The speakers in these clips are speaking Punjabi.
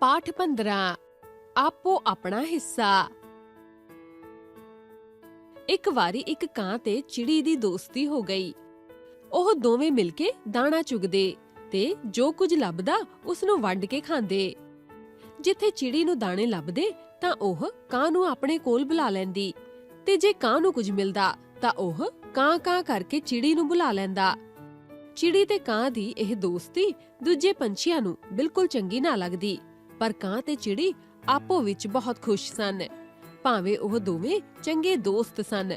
ਪਾਠ 15 ਆਪੋ ਆਪਣਾ ਹਿੱਸਾ। ਇੱਕ ਵਾਰੀ ਇੱਕ ਕਾਂ ਤੇ ਚਿੜੀ ਦੀ ਦੋਸਤੀ ਹੋ ਗਈ। ਉਹ ਦੋਵੇਂ ਮਿਲ ਕੇ ਦਾਣਾ ਚੁਗਦੇ ਤੇ ਜੋ ਕੁਝ ਲੱਭਦਾ ਉਸ ਨੂੰ ਵੰਡ ਕੇ ਖਾਂਦੇ। ਜਿੱਥੇ ਚਿੜੀ ਨੂੰ ਦਾਣੇ ਲੱਭਦੇ ਤਾਂ ਉਹ ਕਾਂ ਨੂੰ ਆਪਣੇ ਕੋਲ ਬੁਲਾ ਲੈਂਦੀ ਤੇ ਜੇ ਕਾਂ ਨੂੰ ਕੁਝ ਮਿਲਦਾ ਤਾਂ ਉਹ ਕਾਂ ਕਾਂ ਕਰਕੇ ਚਿੜੀ ਨੂੰ ਬੁਲਾ ਲੈਂਦਾ। ਚਿੜੀ ਤੇ ਕਾਂ ਦੀ ਇਹ ਦੋਸਤੀ ਦੂਜੇ ਪੰਛੀਆਂ ਨੂੰ ਬਿਲਕੁਲ ਚੰਗੀ ਨਾ ਲੱਗਦੀ। ਪਰ ਕਾਂ ਤੇ ਚਿੜੀ ਆਪੋ ਵਿੱਚ ਬਹੁਤ ਖੁਸ਼ ਸਨ। ਭਾਵੇਂ ਉਹ ਦੋਵੇਂ ਚੰਗੇ ਦੋਸਤ ਸਨ,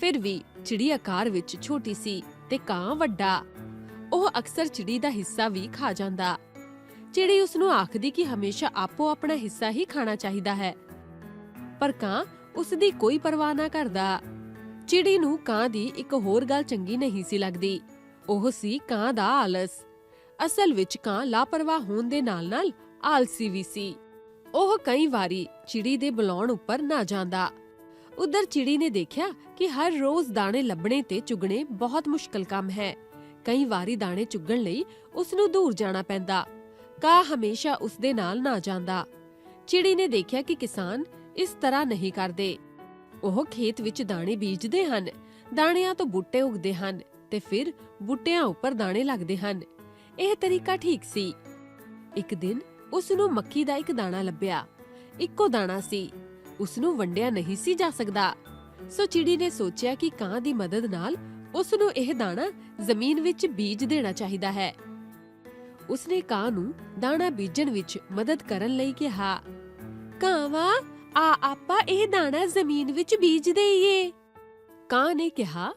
ਫਿਰ ਵੀ ਚਿੜੀ ਆਕਾਰ ਵਿੱਚ ਛੋਟੀ ਸੀ ਤੇ ਕਾਂ ਵੱਡਾ। ਉਹ ਅਕਸਰ ਚਿੜੀ ਦਾ ਹਿੱਸਾ ਵੀ ਖਾ ਜਾਂਦਾ। ਚਿੜੀ ਉਸ ਨੂੰ ਆਖਦੀ ਕਿ ਹਮੇਸ਼ਾ ਆਪੋ ਆਪਣਾ ਹਿੱਸਾ ਹੀ ਖਾਣਾ ਚਾਹੀਦਾ ਹੈ। ਪਰ ਕਾਂ ਉਸ ਦੀ ਕੋਈ ਪਰਵਾਹ ਨਾ ਕਰਦਾ। ਚਿੜੀ ਨੂੰ ਕਾਂ ਦੀ ਇੱਕ ਹੋਰ ਗੱਲ ਚੰਗੀ ਨਹੀਂ ਸੀ ਲੱਗਦੀ। ਉਹ ਸੀ ਕਾਂ ਦਾ ਆਲਸ। ਅਸਲ ਵਿੱਚ ਕਾਂ ਲਾਪਰਵਾਹ ਹੋਣ ਦੇ ਨਾਲ-ਨਾਲ ਆਲਸੀ ਵੀ ਸੀ। ਉਹ ਕਈ ਵਾਰੀ ਚਿੜੀ ਦੇ ਬੁਲਾਉਣ ਉੱਪਰ ਨਾ ਜਾਂਦਾ। ਉਧਰ ਚਿੜੀ ਨੇ ਦੇਖਿਆ ਕਿ ਹਰ ਰੋਜ਼ ਦਾਣੇ ਲੱਭਣੇ ਤੇ ਚੁਗਣੇ ਬਹੁਤ ਮੁਸ਼ਕਲ ਕੰਮ ਹੈ। ਕਈ ਵਾਰੀ ਦਾਣੇ ਚੁਗਣ ਲਈ ਉਸ ਨੂੰ ਦੂਰ ਜਾਣਾ ਪੈਂਦਾ। ਕਾ ਹਮੇਸ਼ਾ ਉਸ ਦੇ ਨਾਲ ਨਾ ਜਾਂਦਾ। ਚਿੜੀ ਨੇ ਦੇਖਿਆ ਕਿ ਕਿਸਾਨ ਇਸ ਤਰ੍ਹਾਂ ਨਹੀਂ ਕਰਦੇ। ਉਹ ਖੇਤ ਵਿੱਚ ਦਾਣੇ ਬੀਜਦੇ ਹਨ, ਦਾਣਿਆਂ ਤੋਂ ਬੂਟੇ ਉਗਦੇ ਹਨ ਤੇ ਫਿਰ ਬੂਟਿਆਂ ਉੱਪਰ ਦਾਣੇ ਲੱਗਦੇ ਹਨ। ਇਹ ਤਰੀਕਾ ਠੀਕ ਸੀ। ਇੱਕ ਦਿਨ ਉਸ ਨੂੰ ਮੱਕੀ ਦਾ ਇੱਕ ਦਾਣਾ ਲੱਭਿਆ। ਇੱਕੋ ਦਾਣਾ ਸੀ। ਉਸ ਨੂੰ ਵੰਡਿਆ ਨਹੀਂ ਸੀ ਜਾ ਸਕਦਾ। ਸੋ ਚਿੜੀ ਨੇ ਸੋਚਿਆ ਕਿ ਕਾਂ ਦੀ ਮਦਦ ਨਾਲ ਉਸ ਨੂੰ ਇਹ ਦਾਣਾ ਜ਼ਮੀਨ ਵਿੱਚ ਬੀਜ ਦੇਣਾ ਚਾਹੀਦਾ ਹੈ। ਉਸਨੇ ਕਾਂ ਨੂੰ ਦਾਣਾ ਬੀਜਣ ਵਿੱਚ ਮਦਦ ਕਰਨ ਲਈ ਕਿਹਾ, ਕਾਵਾ, ਆ ਆਪਾਂ ਇਹ ਦਾਣਾ ਜ਼ਮੀਨ ਵਿੱਚ ਬੀਜ ਦੇਈਏ। ਕਾਂ ਨੇ ਕਿਹਾ,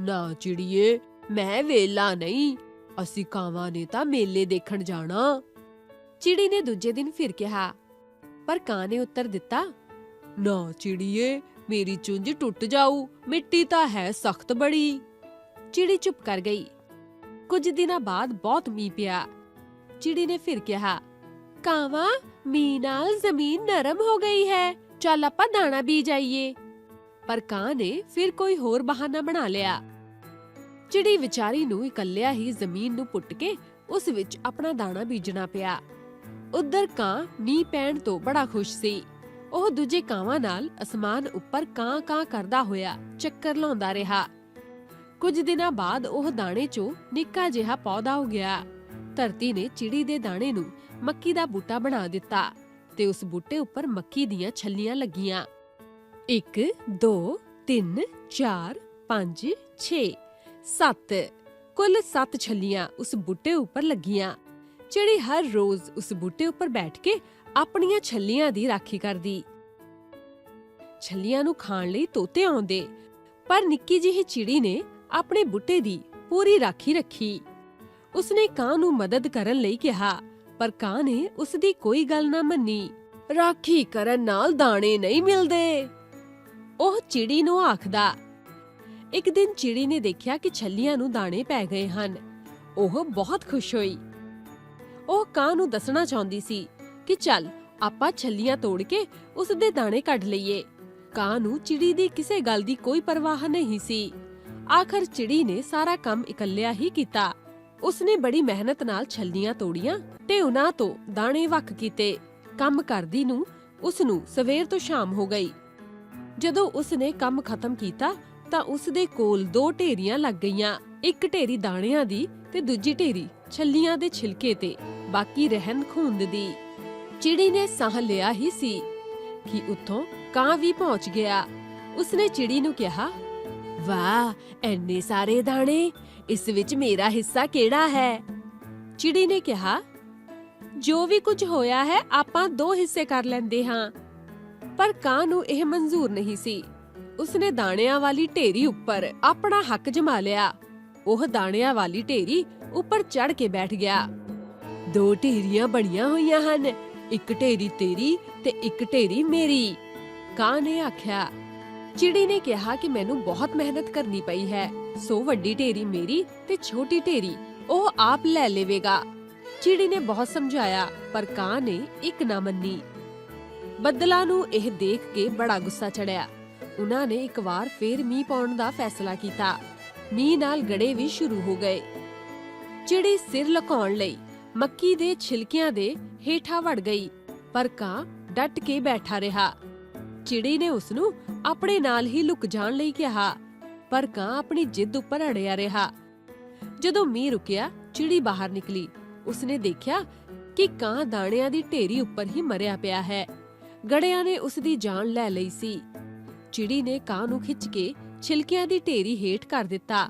ਨਾ ਚਿੜੀਏ, ਮੈਂ ਵੇਲਾ ਨਹੀਂ। ਅਸੀਂ ਕਾਵਾਂ ਨੇ ਤਾਂ ਮੇਲੇ ਦੇਖਣ ਜਾਣਾ। ਚਿੜੀ ਨੇ ਦੂਜੇ ਦਿਨ ਫਿਰ ਕਿਹਾ, ਪਰ ਕਾਂ ਨੇ ਉੱਤਰ ਦਿੱਤਾ, ਨਾ ਚਿੜੀਏ, ਮੇਰੀ ਚੁੰਝ ਟੁੱਟ ਜਾਊ, ਮਿੱਟੀ ਤਾਂ ਹੈ ਸਖਤ ਬੜੀ। ਚਿੜੀ ਚੁੱਪ ਕਰ ਗਈ। ਕੁਝ ਦਿਨਾਂ ਬਾਅਦ ਬਹੁਤ ਮੀਂਹ ਪਿਆ। ਚਿੜੀ ਨੇ ਫਿਰ ਕਿਹਾ, ਕਾਵਾ, ਮੀਂਹ ਨਾਲ ਜ਼ਮੀਨ ਨਰਮ ਹੋ ਗਈ ਹੈ, ਚੱਲ ਆਪਾਂ ਦਾਣਾ ਬੀਜ ਆਈਏ ਪਰ ਕਾਂ ਨੇ ਫਿਰ ਕੋਈ ਹੋਰ ਬਹਾਨਾ ਬਣਾ ਲਿਆ। ਚਿੜੀ ਵਿਚਾਰੀ ਨੂੰ ਇਕੱਲਿਆ ਹੀ ਜ਼ਮੀਨ ਨੂੰ ਪੁੱਟ ਕੇ ਉਸ ਵਿੱਚ ਆਪਣਾ ਦਾਣਾ ਬੀਜਣਾ ਪਿਆ। ਉਧਰ ਕਾਂ ਮੀਂਹ ਪੈਣ ਤੋਂ ਬੜਾ ਖੁਸ਼ ਸੀ। ਉਹ ਦੂਜੇ ਕਾਵਾਂ ਨਾਲ ਅਸਮਾਨ ਉੱਪਰ ਕਾਂ ਕਾਂ ਕਰਦਾ ਹੋਇਆ ਚੱਕਰ ਲਾਉਂਦਾ ਰਿਹਾ। ਕੁਝ ਦਿਨਾਂ ਬਾਅਦ ਉਹ ਦਾਣੇ 'ਚੋਂ ਨਿੱਕਾ ਜਿਹਾ ਪੌਦਾ ਹੋ ਗਿਆ ਧਰਤੀ ਨੇ ਚਿੜੀ ਦੇ ਦਾਣੇ ਨੂੰ ਮੱਕੀ ਦਾ ਬੂਟਾ ਬਣਾ ਦਿੱਤਾ ਤੇ ਉਸ ਬੂਟੇ ਉੱਪਰ ਮੱਕੀ ਦੀਆਂ ਛੱਲੀਆਂ ਲੱਗੀਆਂ। 1 2 3 4 5 6 7 ਕੁੱਲ 7 ਛੱਲੀਆਂ ਉਸ ਬੂਟੇ ਉੱਪਰ ਲੱਗੀਆਂ। ਚਿੜੀ ਹਰ ਰੋਜ਼ ਉਸ ਬੂਟੇ ਉੱਪਰ ਬੈਠ ਕੇ ਆਪਣੀਆਂ ਛੱਲੀਆਂ ਦੀ ਰਾਖੀ ਕਰਦੀ। ਛੱਲੀਆਂ ਨੂੰ ਖਾਣ ਲਈ ਤੋਤੇ ਆਉਂਦੇ, ਪਰ ਨਿੱਕੀ ਜਿਹੀ ਚਿੜੀ ਨੇ ਆਪਣੇ ਬੂਟੇ ਦੀ ਪੂਰੀ ਰਾਖੀ ਰੱਖੀ। ਉਸਨੇ ਕਾਂ ਨੂੰ ਮਦਦ ਕਰਨ ਲਈ ਕਿਹਾ, ਪਰ ਕਾਂ ਨੇ ਉਸ ਦੀ ਕੋਈ ਗੱਲ ਨਾ ਮੰਨੀ। ਰਾਖੀ ਕਰਨ ਨਾਲ ਦਾਣੇ ਨਹੀਂ ਮਿਲਦੇ। ਉਹ ਚਿੜੀ ਨੂੰ ਆਖਦਾ, ਇੱਕ ਦਿਨ ਚਿੜੀ ਨੇ ਦੇਖਿਆ ਕਿ ਛੱਲੀਆਂ ਨੂੰ ਦਾਣੇ ਪੈ ਗਏ ਹਨ। ਉਹ ਬਹੁਤ ਖੁਸ਼ ਹੋਈ। ਉਹ ਕਾਂ ਨੂੰ ਦੱਸਣਾ ਚਾਹੁੰਦੀ ਸੀ ਕਿ ਚੱਲ, ਆਪਾਂ ਛੱਲੀਆਂ ਤੋੜ ਕੇ ਉਸ ਦੇ ਦਾਣੇ ਕੱਢ ਲਈਏ। ਕਾਂ ਨੂੰ ਚਿੜੀ ਦੀ ਕਿਸੇ ਗੱਲ ਦੀ ਕੋਈ ਪਰਵਾਹ ਨਹੀਂ ਸੀ। ਆਖਰ ਚਿੜੀ ਨੇ ਸਾਰਾ ਕੰਮ ਇਕੱਲਿਆ ਹੀ ਕੀਤਾ। ਉਸਨੇ ਬੜੀ ਮਿਹਨਤ ਨਾਲ ਛੱਲੀਆਂ ਤੋੜੀਆਂ ਤੇ ਉਹਨਾਂ ਤੋਂ ਦਾਣੇ ਵੱਖ ਕੀਤੇ। ਕੰਮ ਕਰਦੀ ਨੂੰ ਉਸ ਨੂੰ ਸਵੇਰ ਤੋਂ ਸ਼ਾਮ ਹੋ ਗਈ। ਜਦੋਂ ਉਸਨੇ ਕੰਮ ਖਤਮ ਕੀਤਾ ਤਾਂ ਉਸ ਦੇ ਕੋਲ ਦੋ ਢੇਰੀਆਂ ਲੱਗ ਗਈਆਂ। ਇੱਕ ਢੇਰੀ ਦਾਣਿਆਂ ਦੀ ਤੇ ਦੂਜੀ ਢੇਰੀ ਛੱਲੀਆਂ ਦੇ ਛਿਲਕੇ ਤੇ ਬਾਕੀ ਰਹਿਣ ਖੂੰਦ ਦੀ। ਚਿੜੀ ਨੇ ਸਾਹ ਲਿਆ ਹੀ ਸੀ ਕਿ ਉੱਥੋਂ ਕਾਂ ਵੀ ਪਹੁੰਚ ਗਿਆ। ਉਸਨੇ ਚਿੜੀ ਨੂੰ ਕਿਹਾ, ਵਾਹ, ਐਨੇ ਸਾਰੇ ਦਾਣੇ, ਇਸ ਵਿੱਚ ਮੇਰਾ ਹਿੱਸਾ ਕਿਹੜਾ ਹੈ? ਚਿੜੀ ਨੇ ਕਿਹਾ, ਜੋ ਵੀ ਕੁਝ ਹੋਇਆ ਹੈ, ਆਪਾਂ ਦੋ ਹਿੱਸੇ ਕਰ ਲੈਂਦੇ ਹਾਂ। ਪਰ ਕਾਂ ਨੂੰ ਇਹ ਮਨਜ਼ੂਰ ਨਹੀਂ ਸੀ। ਉਸਨੇ ਦਾਣਿਆਂ ਵਾਲੀ ਢੇਰੀ ਉੱਪਰ ਆਪਣਾ ਹੱਕ ਜਮਾ ਲਿਆ। ਉਹ ਦਾਣਿਆਂ ਵਾਲੀ ਢੇਰੀ ਉੱਪਰ ਚੜ ਕੇ ਬੈਠ ਗਿਆ। ਦੋ ਢੇਰੀਆਂ ਬਣੀਆਂ ਹੋਈਆਂ ਹਨ, ਇੱਕ ਢੇਰੀ ਤੇਰੀ ਤੇ ਇੱਕ ਢੇਰੀ ਮੇਰੀ। ਕਾਂ ਨੇ ਆਖਿਆ, ਚਿੜੀ ਨੇ ਕਿਹਾ ਕਿ ਮੈਨੂੰ ਬਹੁਤ ਮਿਹਨਤ ਕਰਨੀ ਪਈ ਹੈ। ਸੋ ਵੱਡੀ ਢੇਰੀ ਮੇਰੀ ਤੇ ਛੋਟੀ ਢੇਰੀ, ਉਹ ਆਪ ਲੈ ਲਵੇਗਾ। ਚਿੜੀ ਨੇ ਬਹੁਤ ਸਮਝਾਇਆ, ਪਰ ਕਾਂ ਨੇ ਇੱਕ ਨਾ ਮੰਨੀ। ਬੱਦਲਾਂ ਨੂੰ ਇਹ ਦੇਖ ਕੇ ਬੜਾ ਗੁੱਸਾ ਚੜਿਆ ਉਹਨਾਂ ਨੇ ਇੱਕ ਵਾਰ ਫੇਰ ਮੀਂਹ ਪਾਉਣ ਦਾ ਫੈਸਲਾ ਕੀਤਾ। ਮੀਂਹ ਨਾਲ ਗੜੇ ਵੀ ਸ਼ੁਰੂ ਹੋ ਗਏ। ਚਿੜੀ ਸਿਰ ਲੁਕਾਉਣ ਲਈ ਮੱਕੀ ਦੇ ਛਿਲਕਿਆਂ ਦੇ ਹੇਠਾਂ ਵੜ ਗਈ, ਪਰ ਕਾਂ ਡਟ ਕੇ ਬੈਠਾ ਰਿਹਾ। ਚਿੜੀ ਨੇ ਉਸ ਨੂੰ ਆਪਣੇ ਨਾਲ ਹੀ ਲੁਕ ਜਾਣ ਲਈ ਕਿਹਾ, ਪਰ ਕਾਂ ਆਪਣੀ ਜਿੱਦ ਉੱਪਰ ਅੜਿਆ ਰਿਹਾ। ਜਦੋਂ ਮੀਂਹ ਰੁਕਿਆ, ਚਿੜੀ ਬਾਹਰ ਨਿਕਲੀ। ਉਸਨੇ ਦੇਖਿਆ ਕਿ ਕਾਂ ਦਾਣਿਆਂ ਦੀ ਢੇਰੀ ਉੱਪਰ ਹੀ ਮਰਿਆ ਪਿਆ ਹੈ। ਗੜਿਆਂ ਨੇ ਉਸ ਦੀ ਜਾਨ ਲੈ ਲਈ ਸੀ। ਚਿੜੀ ਨੇ ਕਾਂ ਨੂੰ ਖਿੱਚ ਕੇ ਛਿਲਕਿਆਂ ਦੀ ਢੇਰੀ ਹੇਠ ਕਰ ਦਿੱਤਾ।